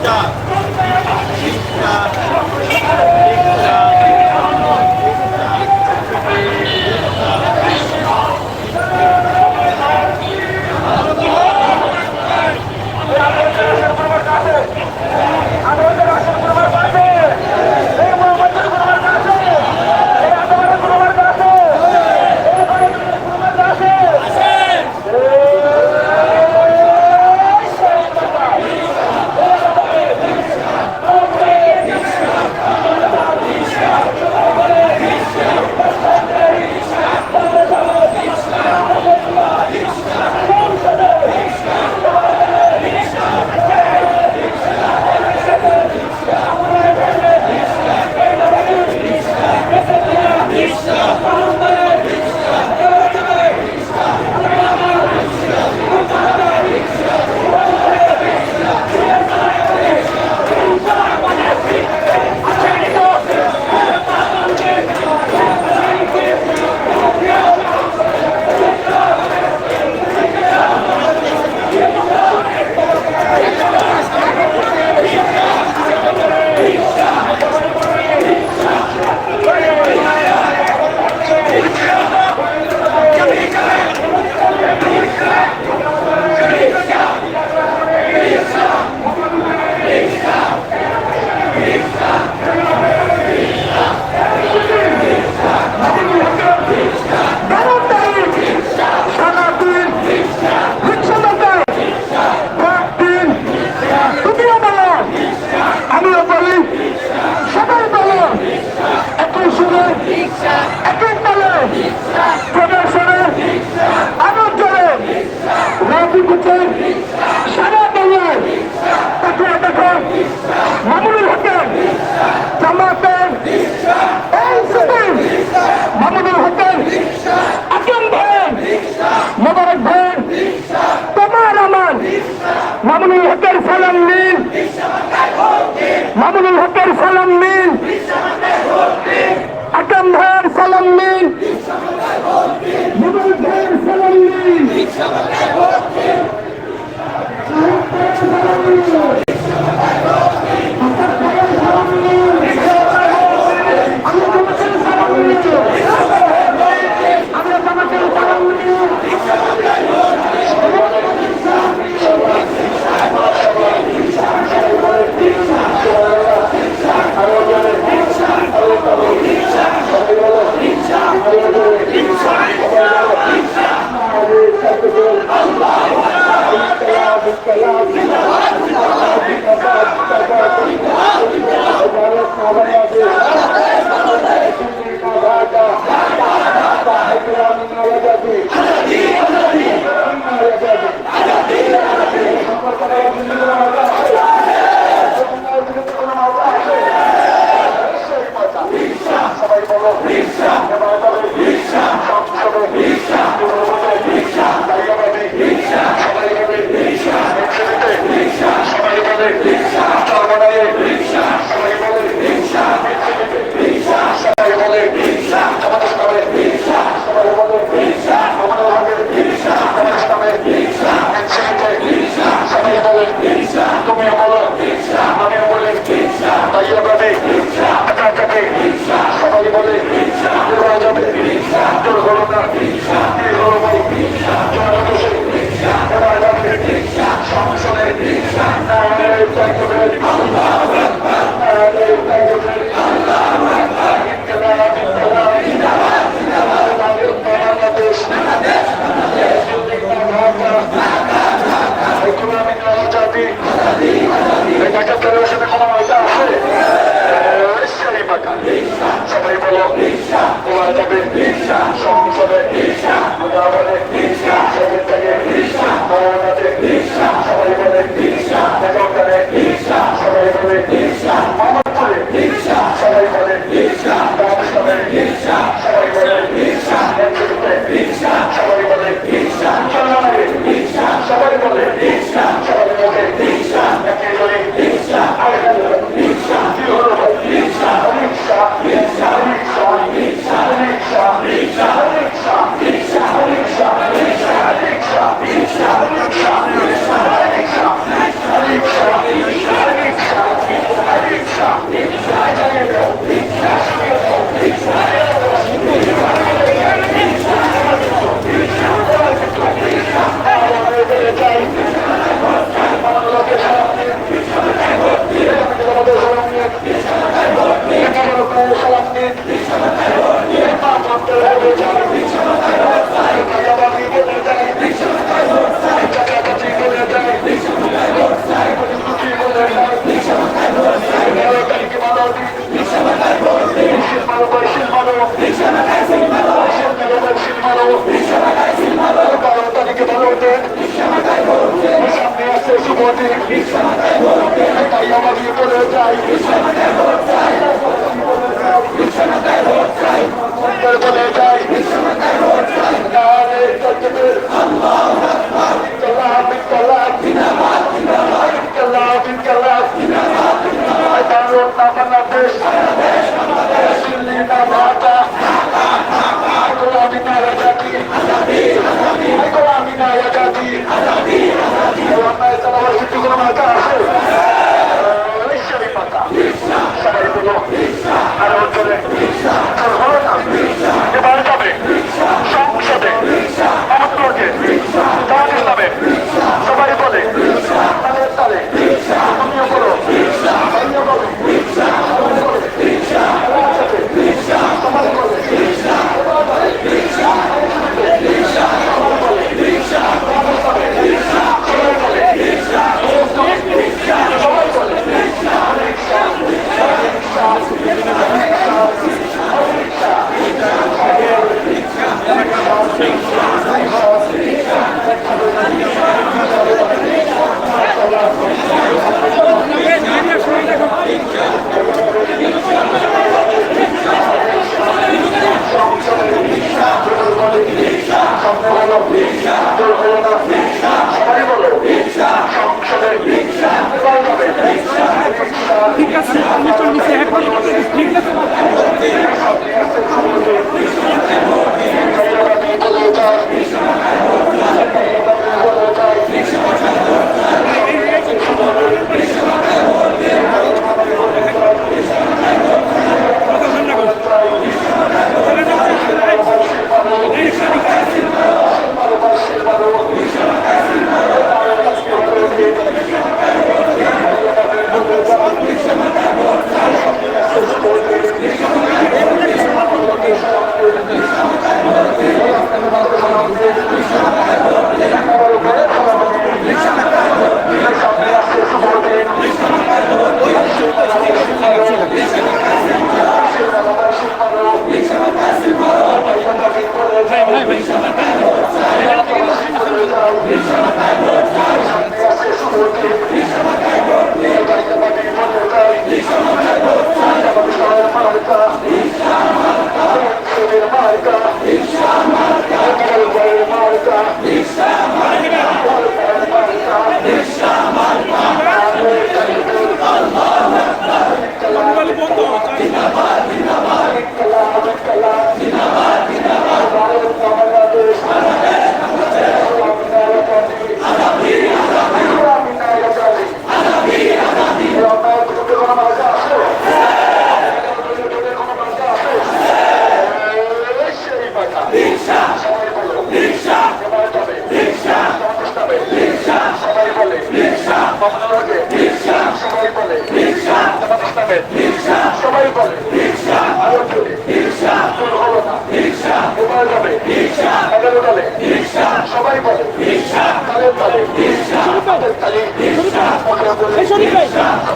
রিক্সা রিক্সা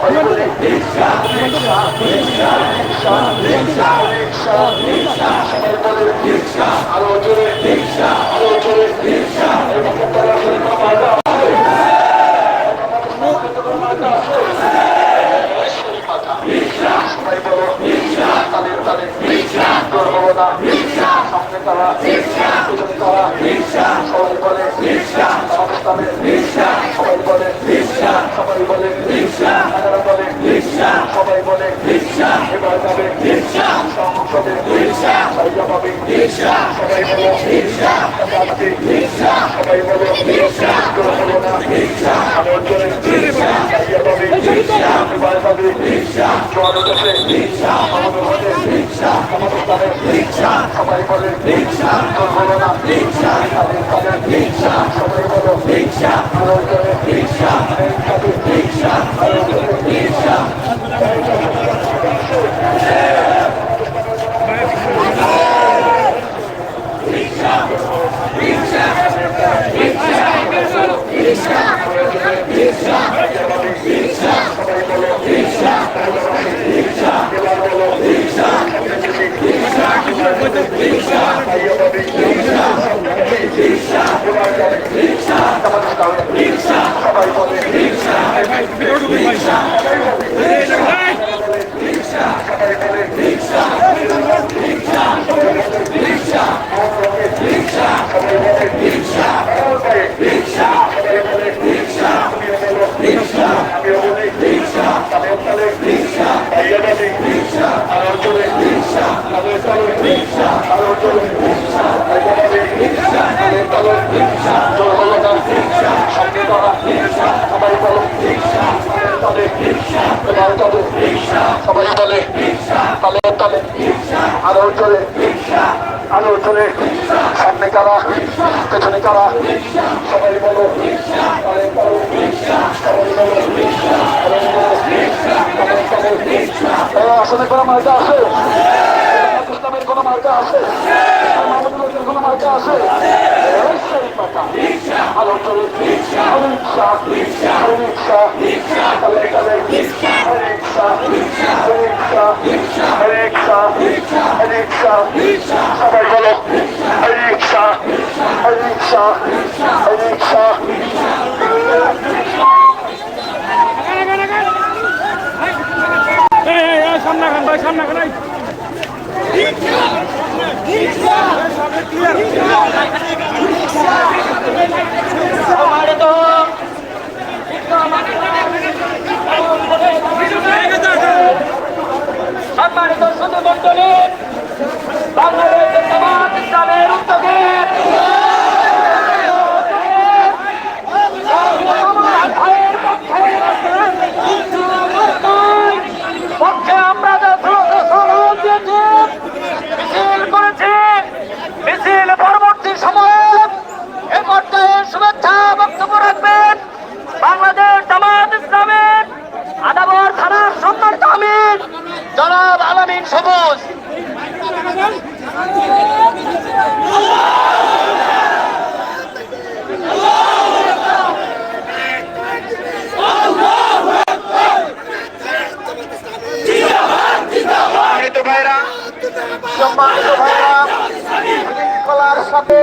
আরও জোরে আরও জোরে এবার তারা বলে সবাই বলে তারা পিছনে তারা সবাই বলে অবস্থানে সবাই বলে সবাই বলে এগারো বলে সবাই বলে এবার যাবে সংসদে সাইয়া পাবে সবাই বলো যাচ্ছে সবাই বলো গর্বনা আমার জন্য সাইয়া পাবে এবার যাবে জোয়ার উঠেছে আমাদের হাতে আমাদের তাদের সবাই বলে তোর বলো না তাদের তাদের সবাই বলো আরও করে আরও করে সবাই বলো জামাত ইসলামী সবাই বলে সবাই বলে তালে তালে। আরও চলে আরও চলে। সামনে কারা, পেছনে কারা? সবাই বলো। তালে তালে। সবাই বলো। তালে আছে? কোনো মার্কা আছে মাহমুদুল্লাহের কোনো মার্কা আছে সেই পাতা আলো চলে রিক্সা রিক্সা রিক্সা তালে তালে খান ভাই এই। সম্মানিত শুধু মন্ডলী বাংলাদেশ জামাত ইসলামের উদ্যোগে পক্ষে আমরা যে স্লোগান দিয়েছি মিছিল করেছি মিছিল পরবর্তী সময়ে এ পর্যায়ে শুভেচ্ছা বক্তব্য রাখবেন বাংলাদেশ জামাত ইসলামের আদাবর থানার সম্মানিত আমির জনাব আলামিন সবুজ। ভাইরা সম্মানিত ভাইরা শৃঙ্খলার সাথে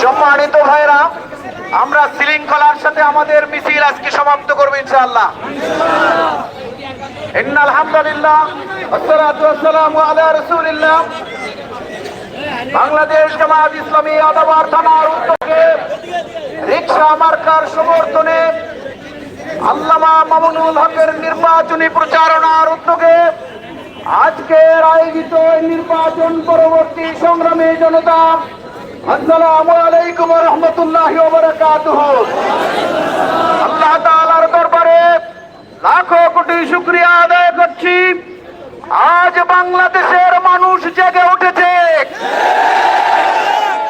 সম্মানিত ভাইরা আমরা শৃঙ্খলার সাথে আমাদের মিছিল আজকে সমাপ্ত করব ইনশাআল্লাহ। আলহামদুলিল্লাহ বাংলাদেশ উদ্যোগে মার্কার সমর্থনে আল্লামা হকের নির্বাচনী প্রচারণার উদ্যোগে আজকের আয়োজিত নির্বাচন পরবর্তী সংগ্রামে জনতা, আসসালামু আলাইকুম রহমতুল্লাহ আল্লাহ তাআলার দরবারে লাখো কোটি শুক্রিয়া আদায় করছি। আজ বাংলাদেশের মানুষ জেগে উঠেছে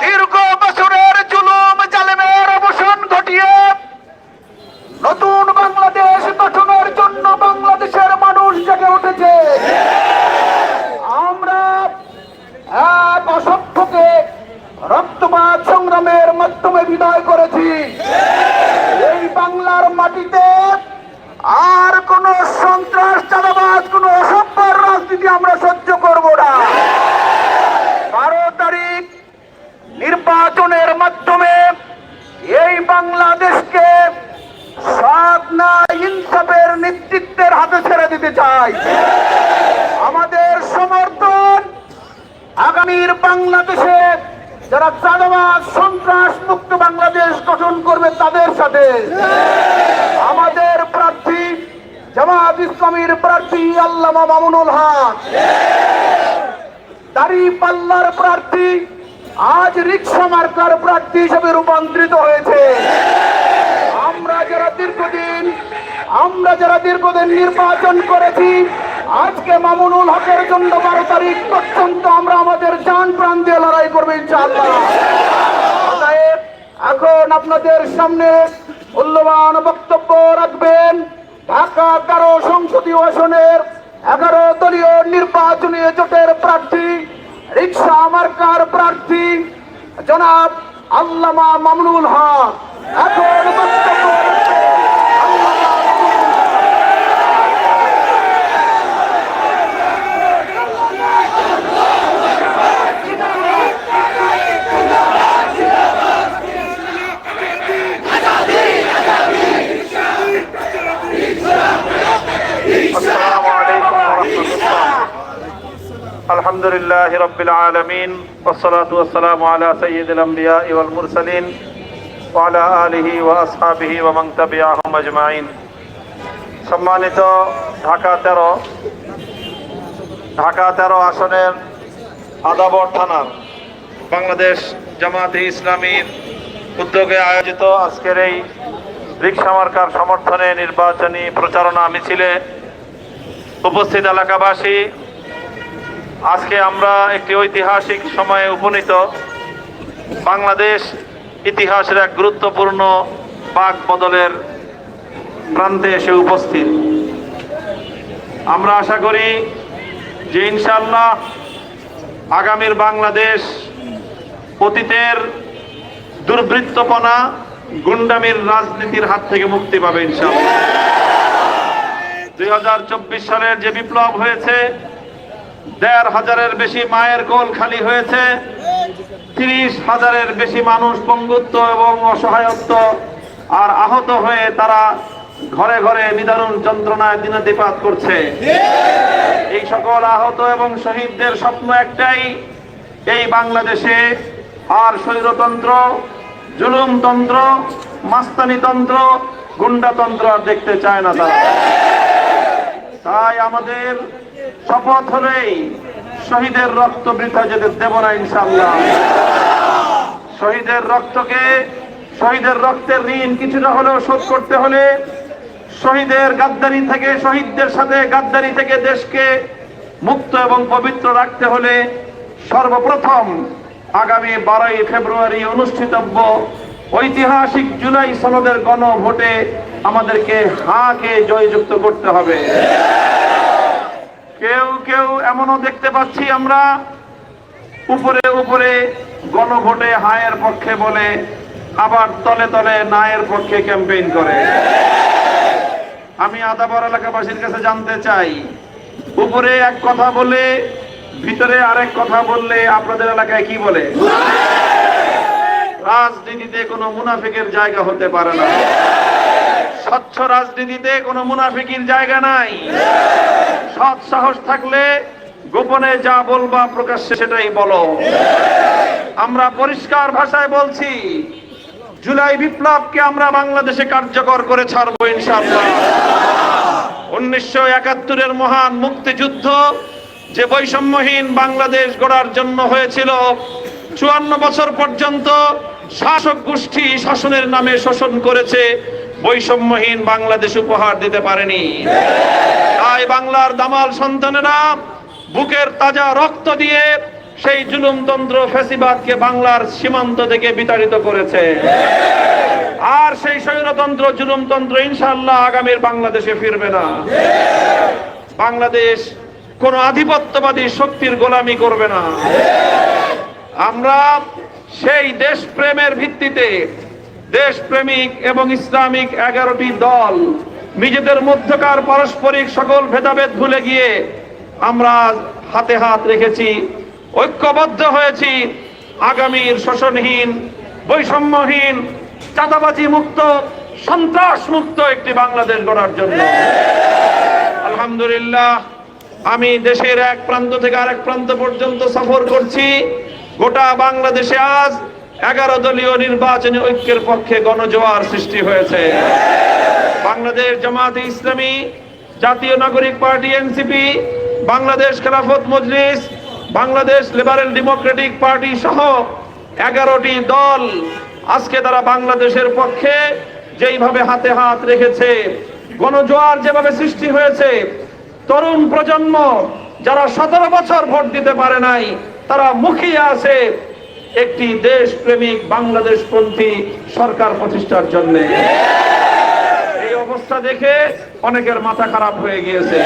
দীর্ঘ বছরের জুলুম জালেমের অবসান ঘটিয়ে নতুন বাংলাদেশ গঠনের জন্য বাংলাদেশের মানুষ জেগে উঠেছে আমরা এক অসভ্যকে রক্তপাত সংগ্রামের মাধ্যমে বিদায় করেছি। এই বাংলার মাটিতে আর কোন সন্ত্রাস চালাবাজ কোন অসভ্যর রাজনীতি আমরা সহ্য করব না। বারো তারিখ নির্বাচনের মাধ্যমে এই বাংলাদেশকে সৎ না ইনসাফের নেতৃত্বের হাতে ছেড়ে দিতে চাই। আমাদের সমর্থন আগামীর বাংলাদেশে যারা চাঁদাবাজ, সন্ত্রাস মুক্ত বাংলাদেশ গঠন করবে তাদের সাথে। আমাদের প্রার্থী জামাত ইসলামীর প্রার্থী আল্লামা মামুনুল হক। দাড়ি পাল্লার প্রার্থী, আজ রিক্সা মার্কার প্রার্থী হিসেবে রূপান্তরিত হয়েছে। আমরা যারা দীর্ঘদিন, আমরা যারা দীর্ঘদিন নির্বাচন করেছি আজকে মামুনুল হকের জন্য বারো তারিখ পর্যন্ত আমরা আমাদের যান প্রাণ দিয়ে লড়াই করব এখন আপনাদের সামনে মূল্যবান বক্তব্য রাখবেন। ঢাকা এগারো সংসদীয় আসনের এগারো দলীয় নির্বাচনী জোটের প্রার্থী, রিক্সা মার্কার প্রার্থী, জনাব আল্লামা মামুনুল হক। এখন বক্তব্য রাখবেন আল্লামা মামুনুল হক। الحمد لله رب العالمين والصلاة والسلام على سيد الأنبياء والمرسلين وعلى آله وأصحابه ومن تبعهم أجمعين সম্মানিত ঢাকা তেরো ঢাকা তেরো আসনের আদাবর থানার বাংলাদেশ জামাতে ইসলামীর উদ্যোগে আয়োজিত আজকের এই রিক্সা মার্কার সমর্থনে নির্বাচনী প্রচারণা মিছিলে উপস্থিত এলাকাবাসী আজকে আমরা একটি ঐতিহাসিক সময়ে উপনীত। বাংলাদেশ ইতিহাসের এক গুরুত্বপূর্ণ পাক বদলের প্রান্তে এসে উপস্থিত। আমরা আশা করি যে ইনশাল্লাহ আগামীর বাংলাদেশ অতীতের দুর্বৃত্তপনা গুন্ডামির রাজনীতির হাত থেকে মুক্তি পাবে ইনশাল্লাহ দুই সালের যে বিপ্লব হয়েছে দেড় হাজারের বেশি মায়ের কোল খালি হয়েছে, তিরিশ হাজারের বেশি মানুষ পঙ্গুত্ব এবং অসহায়ত্ব আর আহত হয়ে তারা ঘরে ঘরে নিদারুণ যন্ত্রণায় দিনাতিপাত করছে। এই সকল আহত এবং শহীদদের স্বপ্ন একটাই, এই বাংলাদেশে আর স্বৈরতন্ত্র জুলুমতন্ত্র মাস্তানিতন্ত্র গুন্ডাতন্ত্র আর দেখতে চায় না তারা। তাই আমাদের শপথ হলেই শহীদের রক্ত বৃথা যেতে দেব না ইনশাল্লাহ শহীদের রক্তকে, শহীদের রক্তের ঋণ কিছুটা হলেও শোধ করতে হলে শহীদের গাদ্দারি থেকে, শহীদদের সাথে গাদ্দারি থেকে দেশকে মুক্ত এবং পবিত্র রাখতে হলে সর্বপ্রথম আগামী বারোই ফেব্রুয়ারি অনুষ্ঠিতব্য ঐতিহাসিক জুলাই সনদের গণভোটে আমাদেরকে হাকে জয়যুক্ত করতে হবে। কেউ কেউ এমনও দেখতে পাচ্ছি আমরা। উপরে উপরে গণভোটে হায়ের পক্ষে বলে আবার তলে তলে নায়ের পক্ষে ক্যাম্পেইন করে। আমি আদাবর এলাকাবাসীর কাছে জানতে চাই, উপরে এক কথা বলে, ভিতরে আরেক কথা বললে আপনাদের এলাকায় কি বলে? রাজনীতিতে কোনো মুনাফিকের জায়গা হতে পারে না। স্বচ্ছ রাজনীতিতে কোনো মুনাফিকির জায়গা নাই। সাহস থাকলে গোপনে যা বলবা প্রকাশ্যে সেটাই বলো। আমরা পরিষ্কার ভাষায় বলছি, জুলাই বিপ্লবকে আমরা বাংলাদেশে কার্যকর করে ছাড়বো ইনশাআল্লাহ। উনিশশো একাত্তরের মহান মুক্তিযুদ্ধ যে বৈষম্যহীন বাংলাদেশ গড়ার জন্য হয়েছিল, চুয়ান্ন বছর পর্যন্ত শাসক গোষ্ঠী শাসনের নামে শোষণ করেছে বৈষম্যহীন বাংলাদেশ উপহার দিতে পারেনি। তাই বাংলার দামাল সন্তানেরা বুকের তাজা রক্ত দিয়ে সেই জুলুমতন্ত্র ফেসিবাদকে বাংলার সীমান্ত থেকে বিতাড়িত করেছে। আর সেই স্বৈরতন্ত্র জুলুমতন্ত্র ইনশাল্লাহ আগামীর বাংলাদেশে ফিরবে না। বাংলাদেশ কোন আধিপত্যবাদী শক্তির গোলামি করবে না। আমরা সেই দেশপ্রেমের ভিত্তিতে দেশপ্রেমিক এবং ইসলামিক এগারোটি দল নিজেদের মধ্যকার পারস্পরিক সকল ভেদাভেদ ভুলে গিয়ে আমরা হাতে হাত রেখেছি, ঐক্যবদ্ধ হয়েছি, আগামীর শোষণহীন, বৈষম্যহীন, চাঁদাবাজি মুক্ত, সন্ত্রাস মুক্ত একটি বাংলাদেশ গড়ার জন্য। আলহামদুলিল্লাহ, আমি দেশের এক প্রান্ত থেকে আরেক প্রান্ত পর্যন্ত সফর করছি। গোটা বাংলাদেশে আজ এগারো দলীয় নির্বাচনী ঐক্যের পক্ষে গণজোয়ার সৃষ্টি হয়েছে। বাংলাদেশ জামাতে ইসলামী, জাতীয় নাগরিক party NCP, Bangladesh Khelafat Majlis, Bangladesh liberal democratic party সহ এগারোটি দল আজকে তারা বাংলাদেশের পক্ষে যেইভাবে হাতে হাত রেখেছে, গণজোয়ার যেভাবে সৃষ্টি হয়েছে, তরুণ প্রজন্ম যারা সতেরো বছর ভোট দিতে পারে নাই, তারা মুখিয়ে আছে একটি দেশ প্রেমিক বাংলাদেশ পন্থী সরকার প্রতিষ্ঠার জন্য। এই অবস্থা দেখে অনেকের মাথা খারাপ হয়ে গিয়েছে।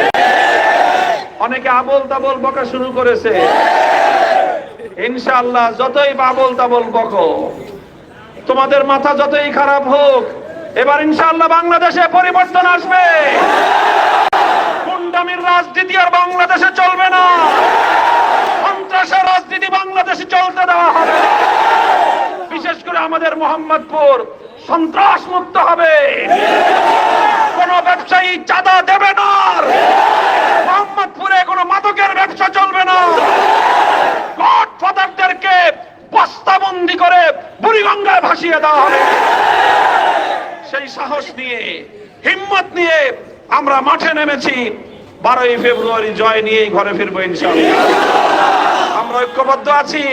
অনেকে আবল তাবল বকা শুরু করেছে। ইনশাআল্লাহ যতই বাবল তাবল বকো, তোমাদের মাথা যতই খারাপ হোক, এবার ইনশাআল্লাহ বাংলাদেশে পরিবর্তন আসবে। গুন্ডামির রাজনীতি আর বাংলাদেশে চলবে না। সন্ত্রাসের রাজনীতি বাংলাদেশে চলতে দেওয়া হবে। বিশেষ করে আমাদের মোহাম্মদপুর সন্ত্রাস মুক্ত হবে। কোন ব্যবসায়ী চাঁদা দেবে না। মোহাম্মদপুরে কোনো মাদকের ব্যবসা চলবে না। কট পদার্থদেরকে বস্তাবন্দি করে বুড়িগঙ্গায় ভাসিয়ে দেওয়া হবে। সেই সাহস নিয়ে, হিম্মত নিয়ে আমরা মাঠে নেমেছি। বারোই ফেব্রুয়ারি জয় নিয়েই ঘরে ফিরবো ইনশাআল্লাহ। আমরা ঐক্যবদ্ধ আছি।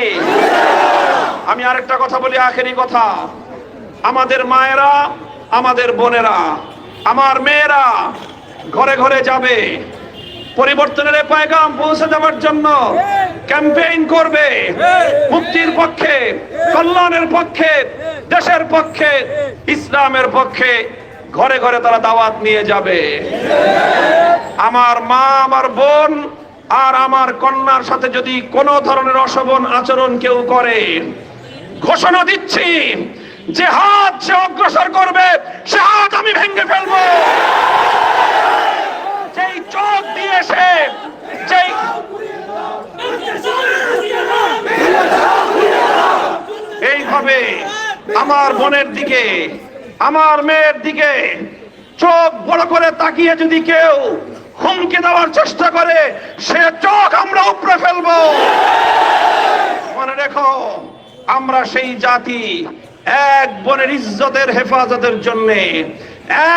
আমি আরেকটা কথা বলি, আখেরি কথা। আমাদের মায়েরা, আমাদের বোনেরা, আমার মেয়েরা ঘরে ঘরে যাবে, পরিবর্তনের পায়গাম পৌঁছে দেওয়ার জন্য ক্যাম্পেইন করবে, মুক্তির পক্ষে, কল্যাণের পক্ষে, দেশের পক্ষে, ইসলামের পক্ষে ঘরে ঘরে তারা দাওয়াত নিয়ে যাবে। আমার মা, আমার বোন আর আমার কন্যার সাথে যদি কোনো ধরনের অশোভন আচরণ কেউ করে, ঘোষণা দিচ্ছি যে হাত সে অগ্রসর করবে সে হাত আমি ভেঙে ফেলব। যেই চোখ দিয়ে সে, যেই এইভাবে আমার বোনের দিকে, আমার মেয়ের দিকে চোখ বড় করে তাকিয়ে যদি কেউ হুমকি দেওয়ার চেষ্টা করে, সে চোখ আমরা উপরে ফেলব। মনে রেখো, আমরা সেই জাতি, এক বোনের ইজ্জতের হেফাজতের জন্য,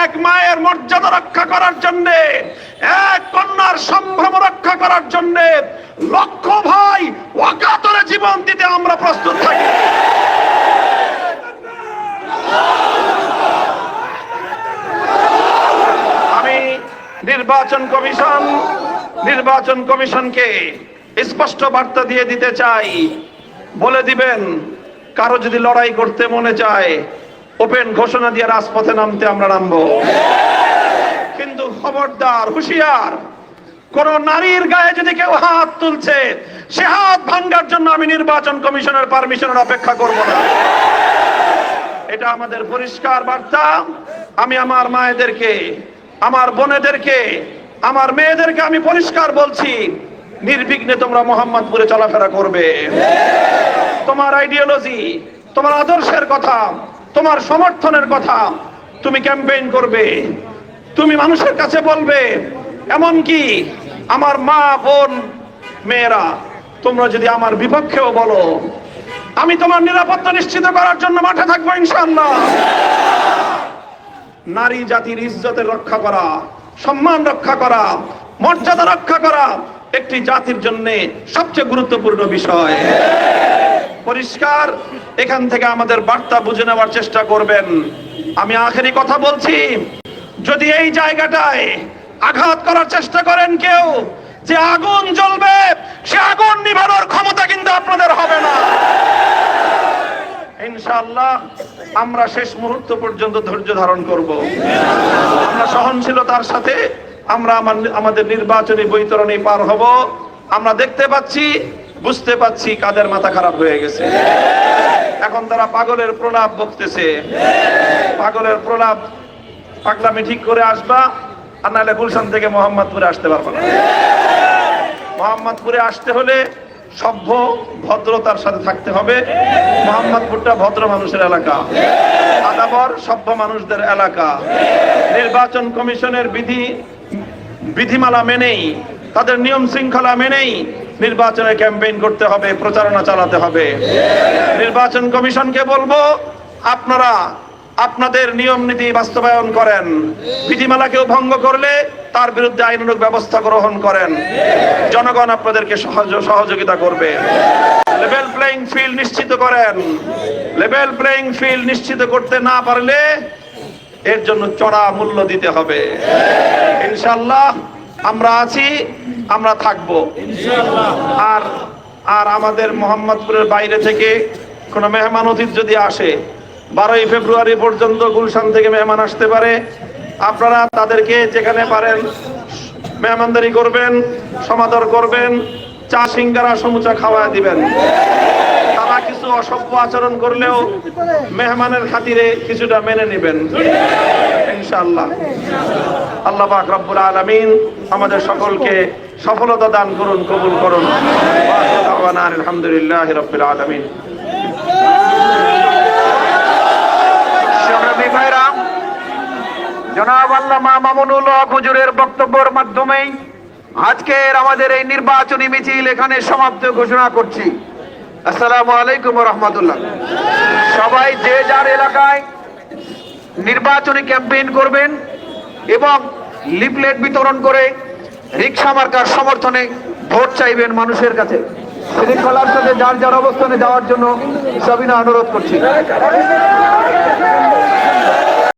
এক মায়ের মর্যাদা রক্ষা করার জন্য, এক কন্যার সম্ভ্রম রক্ষা করার জন্য, লক্ষ ভাই অকাতরে জীবন দিতে আমরা প্রস্তুত থাকি আমি নির্বাচন কমিশন, নির্বাচন কমিশনকে স্পষ্ট বার্তা দিয়ে দিতে চাই। বলে দিবেন, কারও যদি লড়াই করতে মনে চায়, ওপেন ঘোষণা দিয়ে রাজপথে নামতে আমরা নামবো। কিন্তু খবরদার, হুঁশিয়ার, কোন নারীর গায়ে যদি কেউ হাত তুলছে, সে হাত ভাঙ্গার জন্য আমি নির্বাচন কমিশনের পারমিশনের অপেক্ষা করব না। এটা আমাদের পরিষ্কার বার্তা। আমি আমার মায়েদেরকে আমার বোনেদেরকে, আমার মেয়েদেরকে আমি পরিষ্কার বলছি, নির্বিঘ্নে তোমরা মোহাম্মদপুরে চলাফেরা করবে। তোমার আইডিওলজি তোমার আদর্শের কথা, তোমার সমর্থনের কথা তুমি ক্যাম্পেইন করবে। তুমি মানুষের কাছে বলবে এমন কি আমার মা, বোন, মেয়েরা, তোমরা যদি আমার বিপক্ষেও বলো, আমি তোমার নিরাপত্তা নিশ্চিত করার জন্য মাঠে থাকব ইনশাআল্লাহ। নারী জাতির ইজ্জতের রক্ষা করা, সম্মান রক্ষা করা, মর্যাদা রক্ষা করা একটি জাতির জন্য সবচেয়ে গুরুত্বপূর্ণ বিষয়। পরিষ্কার, এখান থেকে আমাদের বার্তা বুঝে নেওয়ার চেষ্টা করবেন। আমি আখেরি কথা বলছি, যদি এই জায়গাটায় আঘাত করার চেষ্টা করেন কেউ, যে আগুন জ্বলবে, সে আগুন নিভানোর ক্ষমতা কিন্তু আপনাদের হবে না। ইনশাআল্লাহ, আমরা শেষ মুহূর্ত পর্যন্ত ধৈর্য ধারণ করব। আমরা সহনশীলতার সাথে আমরা আমাদের নির্বাচনী বৈতরণী পার হব। আমরা দেখতে পাচ্ছি, বুঝতে পাচ্ছি কাদের মাথা খারাপ হয়ে গেছে। এখন তারা পাগলের প্রলাপ বকতেছে। পাগলের প্রলাপ পাগলামি ঠিক করে আসবা, আর নাহলে গুলশান থেকে মোহাম্মদপুরে আসতে পারবে না। মোহাম্মদপুরে আসতে হলে সভ্য ভদ্রতার সাথে থাকতে হবে। মোহাম্মদপুরটা ভদ্র মানুষের এলাকা। আদাবর সভ্য মানুষদের এলাকা। নির্বাচন কমিশনের বিধি, বিধিমালা মেনেই, তাদের নিয়ম শৃঙ্খলা মেনেই নির্বাচনে ক্যাম্পেইন করতে হবে, প্রচারণা চালাতে হবে। নির্বাচন কমিশনকে বলব, আপনারা আপনাদের নিয়ম নীতি বাস্তবায়ন করেন। বিধিমালা কেউ ভঙ্গ করলে তার বিরুদ্ধে আইনানুগ ব্যবস্থা গ্রহণ করেন। জনগণ আপনাদেরকে সহজ- সহযোগিতা করবে। লেভেল প্লেইং ফিল্ড নিশ্চিত করেন। লেভেল প্লেইং ফিল্ড নিশ্চিত করতে না পারলে এর জন্য চড়া মূল্য দিতে হবে। ইনশাল্লাহ আমরা আছি আমরা থাকব। আর আর আমাদের মোহাম্মদপুরের বাইরে থেকে কোনো মেহমান অতিথি যদি আসে বারোই ফেব্রুয়ারি পর্যন্ত গুলশান থেকে মেহমান আসতে পারে। আপনারা তাদেরকে যেখানে পারেন মেহমানদারি করবেন, সমাদর করবেন, চা সিঙ্গারা, সমুচা খাওয়া দিবেন। তারা কিছু অসভ্য আচরণ করলেও মেহমানের খাতিরে কিছুটা মেনে নেবেন। ইনশাআল্লাহ। আল্লাহ পাক আলামিন আমাদের সকলকে সফলতা দান করুন, কবুল করুন। আলহামদুলিল্লাহি রাব্বিল আলামিন সংগ্রামী ভাইরা জনাব আল্লামা মামুনুল হক হুজুরের বক্তব্যের মাধ্যমেই আজকের আমাদের এই নির্বাচনী মিছিল এখানে সমাপ্ত ঘোষণা করছি। আসসালামু আলাইকুম রহমতুল্লাহ। সবাই যে যার এলাকায় নির্বাচনী ক্যাম্পেইন করবেন এবং লিফলেট বিতরণ করে রিক্সা মার্কার সমর্থনে ভোট চাইবেন মানুষের কাছে। শৃঙ্খলার সাথে যার যার অবস্থানে যাওয়ার জন্য সবিনা অনুরোধ করছি।